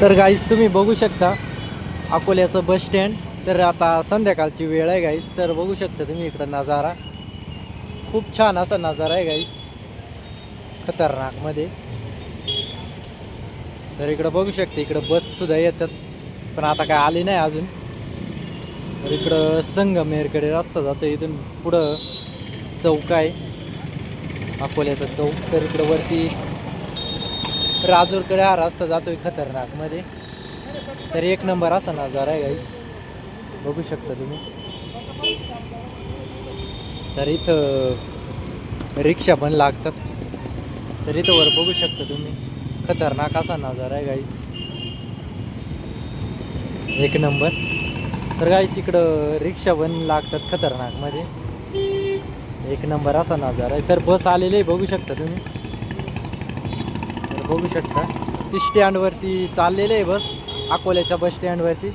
तर गाईज तुम्ही बघू शकता अकोल्याचं बस स्टँड तर आता संध्याकाळची वेळ आहे गाईज तर बघू शकता तुम्ही इकडं नजारा. खूप छान असा नजारा आहे गाईज खतरनाकमध्ये. तर इकडं बघू शकते इकडं बससुद्धा येतात. पण आता काय आली नाही अजून. तर इकडं संगमेरकडे रस्ता जातो इथून पुढं चौक आहे. अकोल्याचा चौक. तर इकडं वरती राजूरकडे हा रस्ता जातोय खतरनाकमध्ये. तर एक नंबर असा नजारा आहे गाईस बघू शकता तुम्ही. तर इथं रिक्षा पण लागतात. तर इथं वर बघू शकता तुम्ही. खतरनाक असा नजारा आहे गाईस एक नंबर. तर गाईस इकडं रिक्षा पण लागतात खतरनाकमध्ये. एक नंबर असा नजारा आहे. तर बस आलेली बघू शकता तुम्ही. बघू शकता. ती स्टँडवरती चाललेली आहे बस अकोल्याच्या बस स्टँडवरती.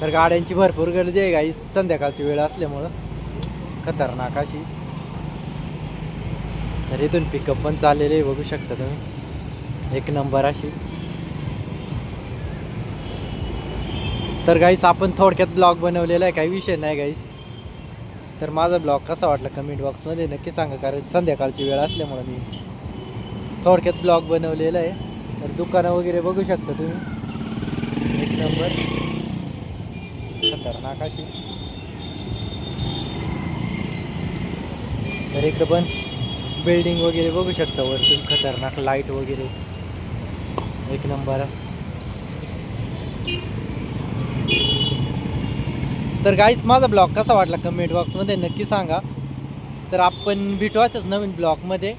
तर गाड्यांची भरपूर गर्दी आहे गाई संध्याकाळची वेळ असल्यामुळं. खतरनाक अशी. तर इथून पिकअप पण चाललेले आहे बघू शकता तुम्ही. एक नंबर अशी. तर गाईस आपण थोडक्यात ब्लॉग बनवलेला आहे काही विषय नाही गाईस. तर माझा ब्लॉग कसा वाटला कमेंट बॉक्समध्ये नक्की सांगा कारण संध्याकाळची वेळ असल्यामुळं मी थोडक्यात ब्लॉग बनवलेला आहे. तर दुकानं वगैरे बघू शकता तुम्ही. एक नंबर. खतरनाक अशी. तर इकडं पण बिल्डिंग वगैरे बघू शकता वरतून खतरनाक लाइट वगैरे. एक नंबर तर गाईच माझा ब्लॉग कसा वाटला कमेंट बॉक्समध्ये नक्की सांगा. तर आपण भेटू अशाच नवीन ब्लॉगमध्ये.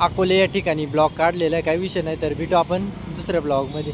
अकोले या ठिकाणी ब्लॉग काढलेला आहे. काही विषय नाही तर भेटू आपण दुसऱ्या ब्लॉगमध्ये.